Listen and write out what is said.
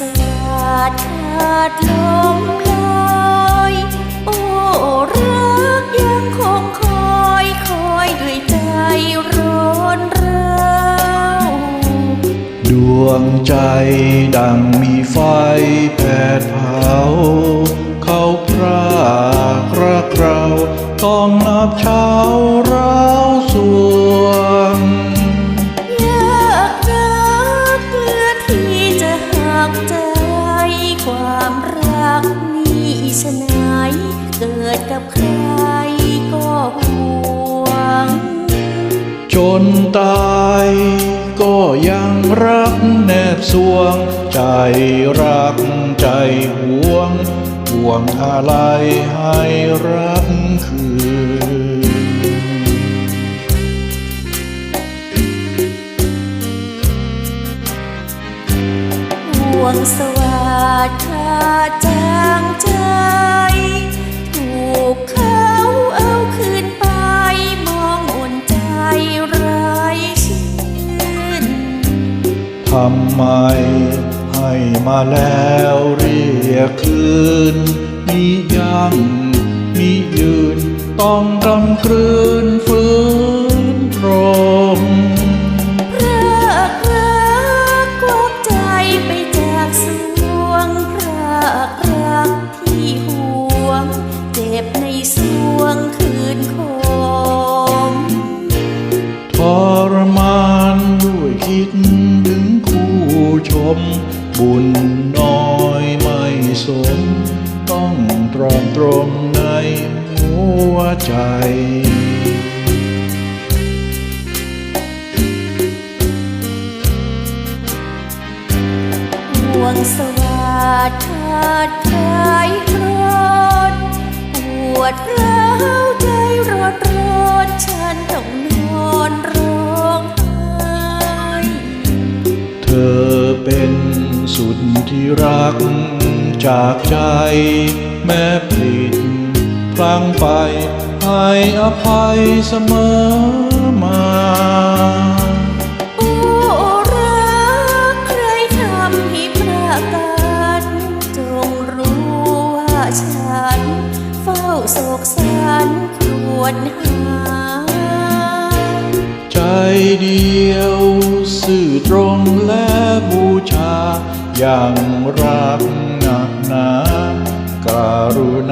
สาดขาดลมลอยโอ้รักยังคงคอยคอยด้วยใจร้อนเร้าดวงใจดังมีไฟแผดเผา เขาพรากรักเรา ต้องนับเช้าเร้าสวง กับใครก็ห่วง จนตายก็ยังรักแนบสวง ใจรักใจห่วง ห่วงอะไรให้รักคืนห่วงสวัสดขาดจา ทำไม ให้มาแล้วเรียกคืนมิยังมิยืนต้องกำครืนฟื้นตรงพรากรักกวกใจไปจากสวงพรากรักที่ห่วง เจ็บในสวงคืนคมทรม สม ต้องตรอมตรมในหัวใจห่วงสวัสดขาดคลายครอนปวดร้าวใจร้อนร้อนฉันต้องนอนร้องไห้เธอเป็นสุดที่รัก จากใจแม้ผิดพลังไปให้อภัยเสมอมาโอ้รักใครทำให้พรากกันจงรู้ว่าฉันเฝ้าโศกสันครวญหา ใจเดียวสื่อตรงและบูชาอย่างรัก കാരുണ